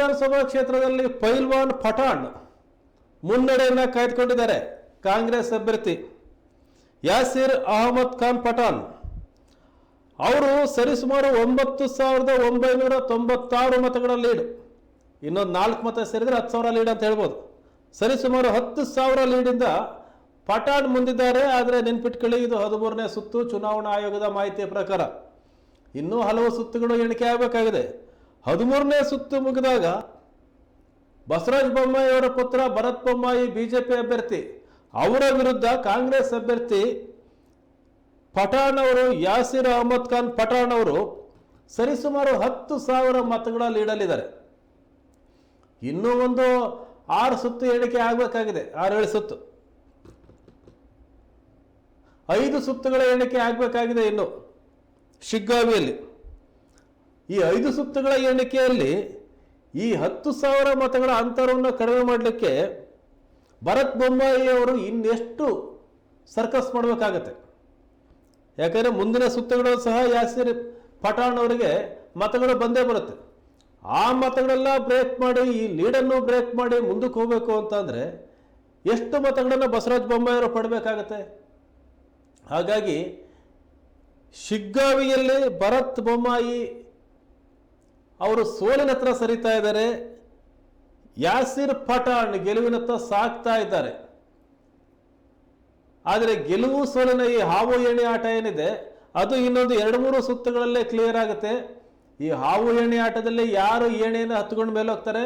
ವಿಧಾನಸಭಾ ಕ್ಷೇತ್ರದಲ್ಲಿ ಪೈಲ್ವಾನ್ ಪಠಾಣ್ ಮುನ್ನಡೆಯನ್ನು ಕಾಯ್ದುಕೊಂಡಿದ್ದಾರೆ. ಕಾಂಗ್ರೆಸ್ ಅಭ್ಯರ್ಥಿ ಯಾಸಿರ್ ಅಹಮದ್ ಖಾನ್ ಪಠಾಣ್. ಅವರು ಸರಿಸುಮಾರು ಒಂಬತ್ತು ಸಾವಿರದ ಒಂಬೈನೂರ ತೊಂಬತ್ತಾರು ಮತಗಳ ಲೀಡ್. ಇನ್ನೊಂದು ನಾಲ್ಕು ಮತ ಸೇರಿದರೆ ಹತ್ತು ಸಾವಿರ ಲೀಡ್ ಅಂತ ಹೇಳ್ಬೋದು. ಸರಿಸುಮಾರು ಹತ್ತು ಸಾವಿರ ಲೀಡಿಂದ ಪಠಾಣ್ ಮುಂದಿದ್ದಾರೆ. ಆದರೆ ನೆನ್ಪಿಟ್ಕೊಳ್ಳಿ, ಇದು ಹದಿಮೂರನೇ ಸುತ್ತು ಚುನಾವಣಾ ಆಯೋಗದ ಮಾಹಿತಿಯ ಪ್ರಕಾರ. ಇನ್ನೂ ಹಲವು ಸುತ್ತುಗಳು ಎಣಿಕೆ ಆಗಬೇಕಾಗಿದೆ. ಹದಿಮೂರನೇ ಸುತ್ತು ಮುಗಿದಾಗ ಬಸವರಾಜ ಬೊಮ್ಮಾಯಿ ಅವರ ಪುತ್ರ ಭರತ್ ಬೊಮ್ಮಾಯಿ ಬಿಜೆಪಿ ಅಭ್ಯರ್ಥಿ, ಅವರ ವಿರುದ್ಧ ಕಾಂಗ್ರೆಸ್ ಅಭ್ಯರ್ಥಿ ಪಠಾಣ್ ಅವರು ಯಾಸಿರ್ ಅಹಮದ್ ಖಾನ್ ಪಠಾಣ್ ಅವರು ಸರಿಸುಮಾರು ಹತ್ತು ಸಾವಿರ ಮತಗಳ ಲೀಡಲ್ಲಿದ್ದಾರೆ ಇನ್ನೂ ಒಂದು ಆರು ಸುತ್ತು ಎಣಿಕೆ ಆಗಬೇಕಾಗಿದೆ, ಆರೇಳು ಸುತ್ತು. ಐದು ಸುತ್ತುಗಳ ಎಣಿಕೆ ಆಗಬೇಕಾಗಿದೆ ಇನ್ನು. ಶಿಗ್ಗಾವಿಯಲ್ಲಿ. ಈ ಐದು ಸುತ್ತುಗಳ ಎಣಿಕೆಯಲ್ಲಿ ಈ ಹತ್ತು ಸಾವಿರ ಮತಗಳ ಅಂತರವನ್ನು ಕಡಿಮೆ ಮಾಡಲಿಕ್ಕೆ ಭರತ್ ಬೊಮ್ಮಾಯಿ ಅವರು ಇನ್ನೆಷ್ಟು ಸರ್ಕಸ್ ಮಾಡಬೇಕಾಗತ್ತೆ. ಯಾಕಂದರೆ ಮುಂದಿನ ಸುತ್ತುಗಳು ಸಹ ಯಾಸಿರ್ ಪಠಾಣ್ ಅವರಿಗೆ ಮತಗಳು ಬಂದೇ ಬರುತ್ತೆ. ಆ ಮತಗಳೆಲ್ಲ ಬ್ರೇಕ್ ಮಾಡಿ, ಈ ಲೀಡನ್ನು ಬ್ರೇಕ್ ಮಾಡಿ ಮುಂದಕ್ಕೆ ಹೋಗಬೇಕು ಅಂತಂದರೆ ಎಷ್ಟು ಮತಗಳನ್ನು ಬಸವರಾಜ ಬೊಮ್ಮಾಯಿ ಅವರು ಪಡಬೇಕಾಗತ್ತೆ? ಹಾಗಾಗಿ ಶಿಗ್ಗಾವಿಯಲ್ಲಿ ಭರತ್ ಬೊಮ್ಮಾಯಿ ಅವರು ಸೋಲಿನ ಹತ್ರ ಸರಿತಾ ಇದ್ದಾರೆ. ಯಾಸಿರ್ ಪಠಾಣ್ ಗೆಲುವಿನತ್ತ ಸಾಕ್ತಾ ಇದ್ದಾರೆ. ಆದರೆ ಗೆಲುವು ಸೋಲಿನ ಈ ಹಾವು ಏಣಿ ಆಟ ಏನಿದೆ, ಅದು ಇನ್ನೊಂದು ಎರಡು ಮೂರು ಸುತ್ತುಗಳಲ್ಲೇ ಕ್ಲಿಯರ್ ಆಗುತ್ತೆ. ಈ ಹಾವು ಏಣಿ ಆಟದಲ್ಲಿ ಯಾರು ಏಣೆಯನ್ನು ಹತ್ಕೊಂಡು ಮೇಲೆ ಹೋಗ್ತಾರೆ?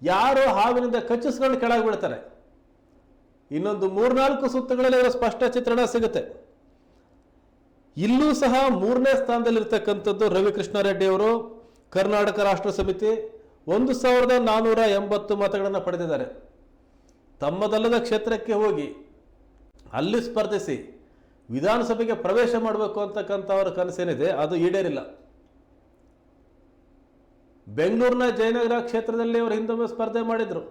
ಯಾರು ಹಾವಿನಿಂದ ಕಚ್ಚಿಸ್ಕೊಂಡು ಕೆಳಗೆ ಬಿಡ್ತಾರೆ ಇನ್ನೊಂದು ಮೂರ್ನಾಲ್ಕು ಸುತ್ತುಗಳಲ್ಲಿ ಅವರ ಸ್ಪಷ್ಟ ಚಿತ್ರಣ ಸಿಗುತ್ತೆ. ಇಲ್ಲೂ ಸಹ ಮೂರನೇ ಸ್ಥಾನದಲ್ಲಿರ್ತಕ್ಕಂಥದ್ದು ರವಿಕೃಷ್ಣ ರೆಡ್ಡಿ ಅವರು. ಕರ್ನಾಟಕ ರಾಷ್ಟ್ರ ಸಮಿತಿ ಒಂದು ಸಾವಿರದ ನಾನ್ನೂರ ಎಂಬತ್ತು ಮತಗಳನ್ನು ಪಡೆದಿದ್ದಾರೆ. ತಮ್ಮದಲ್ಲದ ಕ್ಷೇತ್ರಕ್ಕೆ ಹೋಗಿ ಅಲ್ಲಿ ಸ್ಪರ್ಧಿಸಿ ವಿಧಾನಸಭೆಗೆ ಪ್ರವೇಶ ಮಾಡಬೇಕು ಅಂತಕ್ಕಂಥ ಅವರ ಕನಸೇನಿದೆ, ಅದು ಈಡೇರಿಲ್ಲ. ಬೆಂಗಳೂರಿನ ಜಯನಗರ ಕ್ಷೇತ್ರದಲ್ಲಿ ಅವರು ಹಿಂದೊಮ್ಮೆ ಸ್ಪರ್ಧೆ ಮಾಡಿದರು.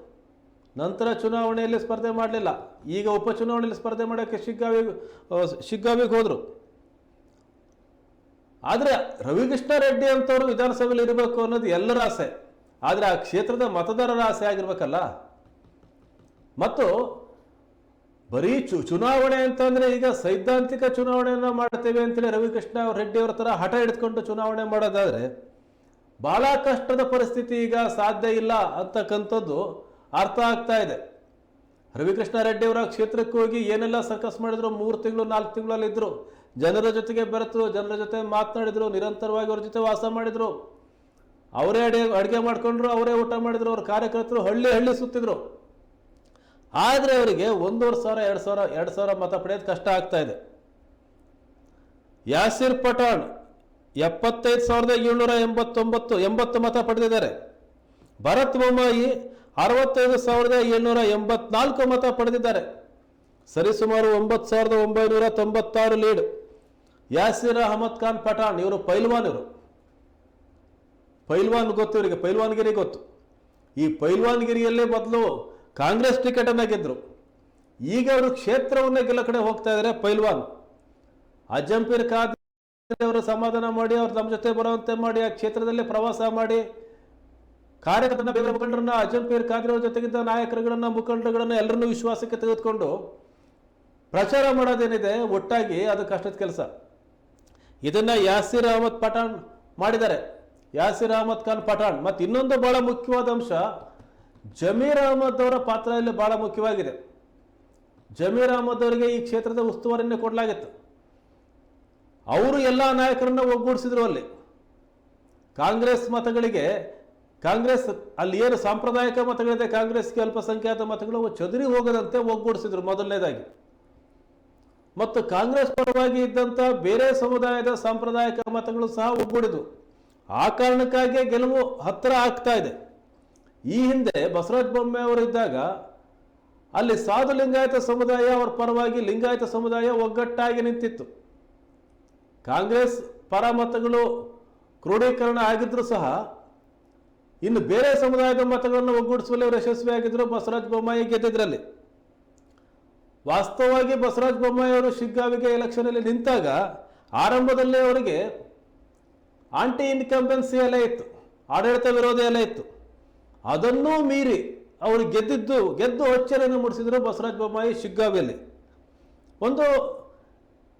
ನಂತರ ಚುನಾವಣೆಯಲ್ಲಿ ಸ್ಪರ್ಧೆ ಮಾಡಲಿಲ್ಲ. ಈಗ ಉಪಚುನಾವಣೆಯಲ್ಲಿ ಸ್ಪರ್ಧೆ ಮಾಡೋಕ್ಕೆ ಶಿಗ್ಗಾವಿಗೆ ಶಿಗ್ಗಾವಿಗೆ ಹೋದರು. ಆದರೆ ರವಿಕೃಷ್ಣ ರೆಡ್ಡಿ ಅಂತವರು ವಿಧಾನಸಭೆಯಲ್ಲಿ ಇರಬೇಕು ಅನ್ನೋದು ಎಲ್ಲರ ಆಸೆ. ಆದರೆ ಆ ಕ್ಷೇತ್ರದ ಮತದಾರರ ಆಸೆ ಆಗಿರ್ಬೇಕಲ್ಲ. ಮತ್ತು ಬರೀ ಚು ಚುನಾವಣೆ ಅಂತಂದರೆ ಈಗ ಸೈದ್ಧಾಂತಿಕ ಚುನಾವಣೆಯನ್ನು ಮಾಡ್ತೇವೆ ಅಂತೇಳಿ ರವಿಕೃಷ್ಣ ರೆಡ್ಡಿ ಅವರ ಥರ ಹಠ ಹಿಡಿದುಕೊಂಡು ಚುನಾವಣೆ ಮಾಡೋದಾದರೆ ಭಾಳ ಕಷ್ಟದ ಪರಿಸ್ಥಿತಿ ಈಗ ಸಾಧ್ಯ ಇಲ್ಲ ಅಂತಕ್ಕಂಥದ್ದು ಅರ್ಥ ಆಗ್ತಾ ಇದೆ. ರವಿಕೃಷ್ಣ ರೆಡ್ಡಿ ಅವರ ಕ್ಷೇತ್ರಕ್ಕೆ ಹೋಗಿ ಏನೆಲ್ಲ ಸರ್ಕಸ್ ಮಾಡಿದ್ರು? ಮೂರು ತಿಂಗಳು, ನಾಲ್ಕು ತಿಂಗಳಲ್ಲಿ ಇದ್ರು. ಜನರ ಜೊತೆಗೆ ಬೆರೆತು, ಜನರ ಜೊತೆ ಮಾತನಾಡಿದ್ರು, ನಿರಂತರವಾಗಿ ಅವ್ರ ಜೊತೆ ವಾಸ ಮಾಡಿದ್ರು. ಅವರೇ ಅಡಿಗೆ, ಅಡುಗೆ ಮಾಡ್ಕೊಂಡ್ರು, ಅವರೇ ಊಟ ಮಾಡಿದ್ರು, ಅವ್ರ ಕಾರ್ಯಕರ್ತರು ಹಳ್ಳಿ ಹಳ್ಳಿ ಸುತ್ತಿದ್ರು. ಆದರೆ ಅವರಿಗೆ ಒಂದೂವರೆ ಸಾವಿರ, ಎರಡು ಸಾವಿರ ಎರಡು ಸಾವಿರ ಮತ ಪಡೆಯೋದು ಕಷ್ಟ ಆಗ್ತಾ ಇದೆ. ಯಾಸಿರ್ ಪಠಾಣ್ ಎಪ್ಪತ್ತೈದು ಸಾವಿರದ ಏಳ್ನೂರ ಎಂಬತ್ತೊಂಬತ್ತು, ಎಂಬತ್ತು ಮತ ಪಡೆದಿದ್ದಾರೆ. ಭರತ್ ಬೊಮ್ಮಾಯಿ ಅರವತ್ತೈದು ಸಾವಿರದ ಏಳ್ನೂರ ಎಂಬತ್ನಾಲ್ಕು ಮತ ಪಡೆದಿದ್ದಾರೆ. ಸರಿಸುಮಾರು ಒಂಬತ್ತು ಸಾವಿರದ ಒಂಬೈನೂರ ತೊಂಬತ್ತಾರು ಲೀಡ್. ಯಾಸಿರ್ ಅಹಮದ್ ಖಾನ್ ಪಠಾಣ್, ಇವರು ಪೈಲ್ವಾನ್ ಇವರು. ಪೈಲ್ವಾನ್ ಗೊತ್ತು ಇವರಿಗೆ, ಪೈಲ್ವಾನ್ಗಿರಿ ಗೊತ್ತು. ಈ ಪೈಲ್ವಾನ್ಗಿರಿಯಲ್ಲೇ ಮೊದಲು ಕಾಂಗ್ರೆಸ್ ಟಿಕೆಟನ್ನು ಗೆದ್ದರು ಈಗ ಅವರು ಕ್ಷೇತ್ರವನ್ನೇ ಗೆಲ್ಲ ಕಡೆ ಹೋಗ್ತಾ ಇದ್ದಾರೆ ಪೈಲ್ವಾನ್. ಅಜ್ಜಂಪೀರ್ ಖಾದ್ ಅವರು ಸಮಾಧಾನ ಮಾಡಿ, ಅವ್ರು ನಮ್ಮ ಜೊತೆ ಬರುವಂತೆ ಮಾಡಿ, ಆ ಕ್ಷೇತ್ರದಲ್ಲಿ ಪ್ರವಾಸ ಮಾಡಿ ಕಾರ್ಯಕರ್ತನ ಬೇರೆ ಮುಖಂಡರನ್ನ, ಅಜಂಪೀರ್ ಖಾದ್ರಿ ಅವ್ರ ಜೊತೆಗಿದ್ದ ನಾಯಕರುಗಳನ್ನ, ಮುಖಂಡರುಗಳನ್ನ ಎಲ್ಲರನ್ನೂ ವಿಶ್ವಾಸಕ್ಕೆ ತೆಗೆದುಕೊಂಡು ಪ್ರಚಾರ ಮಾಡೋದೇನಿದೆ, ಒಟ್ಟಾಗಿ ಅದು ಕಷ್ಟದ ಕೆಲಸ. ಇದನ್ನ ಯಾಸಿರ್ ಅಹಮದ್ ಪಠಾಣ್ ಮಾಡಿದ್ದಾರೆ. ಯಾಸಿರ್ ಅಹಮದ್ ಖಾನ್ ಪಠಾಣ್. ಮತ್ತೆ ಇನ್ನೊಂದು ಬಹಳ ಮುಖ್ಯವಾದ ಅಂಶ, ಜಮೀರ್ ಅಹಮದ್ ಅವರ ಪಾತ್ರ ಇಲ್ಲಿ ಬಹಳ ಮುಖ್ಯವಾಗಿದೆ. ಜಮೀರ್ ಅಹಮದ್ ಅವರಿಗೆ ಈ ಕ್ಷೇತ್ರದ ಉಸ್ತುವಾರಿಯನ್ನು ಕೊಡಲಾಗಿತ್ತು. ಅವರು ಎಲ್ಲ ನಾಯಕರನ್ನ ಒಗ್ಗೂಡಿಸಿದ್ರು ಅಲ್ಲಿ. ಕಾಂಗ್ರೆಸ್ ಮತಗಳಿಗೆ, ಕಾಂಗ್ರೆಸ್ ಅಲ್ಲಿ ಏನು ಸಾಂಪ್ರದಾಯಿಕ ಮತಗಳಿದೆ, ಕಾಂಗ್ರೆಸ್ಗೆ ಅಲ್ಪಸಂಖ್ಯಾತ ಮತಗಳು ಚದುರಿ ಹೋಗದಂತೆ ಒಗ್ಗೂಡಿಸಿದ್ರು ಮೊದಲನೇದಾಗಿ. ಮತ್ತು ಕಾಂಗ್ರೆಸ್ ಪರವಾಗಿ ಇದ್ದಂಥ ಬೇರೆ ಸಮುದಾಯದ ಸಾಂಪ್ರದಾಯಿಕ ಮತಗಳು ಸಹ ಒಗ್ಗೂಡಿದ್ವು. ಆ ಕಾರಣಕ್ಕಾಗಿ ಗೆಲುವು ಹತ್ತಿರ ಆಗ್ತಾ ಇದೆ. ಈ ಹಿಂದೆ ಬಸವರಾಜ ಬೊಮ್ಮಾಯಿ ಅವರು ಇದ್ದಾಗ ಅಲ್ಲಿ ಸಾಧು ಲಿಂಗಾಯತ ಸಮುದಾಯ ಅವರ ಪರವಾಗಿ ಲಿಂಗಾಯತ ಸಮುದಾಯ ಒಗ್ಗಟ್ಟಾಗಿ ನಿಂತಿತ್ತು. ಕಾಂಗ್ರೆಸ್ ಪರ ಮತಗಳು ಕ್ರೋಢೀಕರಣ ಆಗಿದ್ರು ಸಹ ಇನ್ನು ಬೇರೆ ಸಮುದಾಯದ ಮತಗಳನ್ನು ಒಗ್ಗೂಡಿಸುವಲ್ಲಿ ಅವರು ಯಶಸ್ವಿಯಾಗಿದ್ದರು ಬಸವರಾಜ ಬೊಮ್ಮಾಯಿ ಗೆದ್ದಿದ್ರಲ್ಲಿ. ವಾಸ್ತವವಾಗಿ ಬಸವರಾಜ ಬೊಮ್ಮಾಯಿ ಅವರು ಶಿಗ್ಗಾವಿಗೆ ಎಲೆಕ್ಷನಲ್ಲಿ ನಿಂತಾಗ ಆರಂಭದಲ್ಲೇ ಅವರಿಗೆ ಆಂಟಿ ಇನ್ಕಂಬೆನ್ಸಿ ಎಲ್ಲ ಇತ್ತು, ಆಡಳಿತ ವಿರೋಧಿ ಎಲ್ಲ ಇತ್ತು. ಅದನ್ನೂ ಮೀರಿ ಅವರು ಗೆದ್ದಿದ್ದು, ಗೆದ್ದು ಅಚ್ಚರಿಯನ್ನು ಮೂಡಿಸಿದರು ಬಸವರಾಜ ಬೊಮ್ಮಾಯಿ ಶಿಗ್ಗಾವಿಯಲ್ಲಿ. ಒಂದು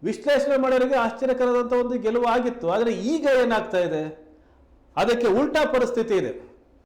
ವಿಶ್ಲೇಷಣೆ ಮಾಡೋರಿಗೆ ಆಶ್ಚರ್ಯಕರದಂಥ ಒಂದು ಗೆಲುವು ಆಗಿತ್ತು. ಆದರೆ ಈಗ ಏನಾಗ್ತಾ ಇದೆ? ಅದಕ್ಕೆ ಉಲ್ಟಾ ಪರಿಸ್ಥಿತಿ ಇದೆ.